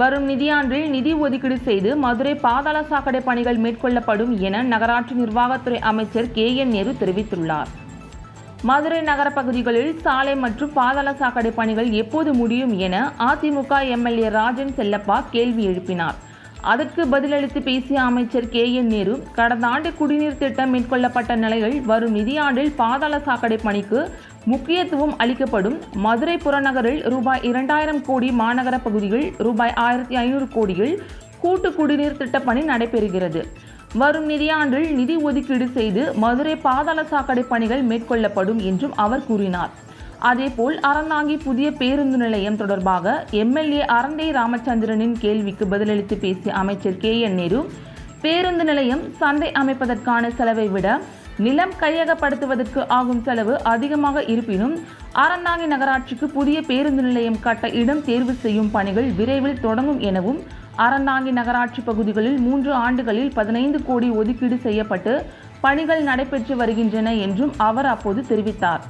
வரும் நிதியாண்டில் நிதி ஒதுக்கீடு செய்து மதுரை பாதாள சாக்கடை பணிகள் மேற்கொள்ளப்படும் என நகராட்சி நிர்வாகத்துறை அமைச்சர் கே என் நேரு தெரிவித்துள்ளார். மதுரை நகர பகுதிகளில் சாலை மற்றும் பாதாள சாக்கடை பணிகள் எப்போது முடியும் என அதிமுக எம்எல்ஏ ராஜன் செல்லப்பா கேள்வி எழுப்பினார். அதற்கு பதிலளித்து பேசிய அமைச்சர் கே என் நேரு கடந்த ஆண்டு குடிநீர் திட்டம் மேற்கொள்ளப்பட்ட நிலையில் வரும் நிதியாண்டில் பாதாள சாக்கடை பணிக்கு முக்கியத்துவம் அளிக்கப்படும். மதுரை புறநகரில் ரூபாய் இரண்டாயிரம் கோடி மாநகர பகுதியில் ரூபாய் ஆயிரத்தி ஐநூறு கோடியில் கூட்டு குடிநீர் திட்டப்பணி நடைபெறுகிறது. வரும் நிதியாண்டில் நிதி ஒதுக்கீடு செய்து மதுரை பாதாள சாக்கடை பணிகள் மேற்கொள்ளப்படும் என்றும் அவர் கூறினார். அதேபோல் அறந்தாங்கி புதிய பேருந்து நிலையம் தொடர்பாக எம்எல்ஏ அறந்தை ராமச்சந்திரனின் கேள்விக்கு பதிலளித்து பேசிய அமைச்சர் கே என் நேரு பேருந்து நிலையம் சந்தை அமைப்பதற்கான செலவை விட நிலம் கையகப்படுத்துவதற்கு ஆகும் செலவு அதிகமாக இருப்பினும் அறந்தாங்கி நகராட்சிக்கு புதிய பேருந்து நிலையம் கட்ட இடம் தேர்வு செய்யும் பணிகள் விரைவில் தொடங்கும் எனவும் அறந்தாங்கி நகராட்சி பகுதிகளில் மூன்று ஆண்டுகளில் பதினைந்து கோடி ஒதுக்கீடு செய்யப்பட்டு பணிகள் நடைபெற்று வருகின்றன என்றும் அவர் அப்போது தெரிவித்தார்.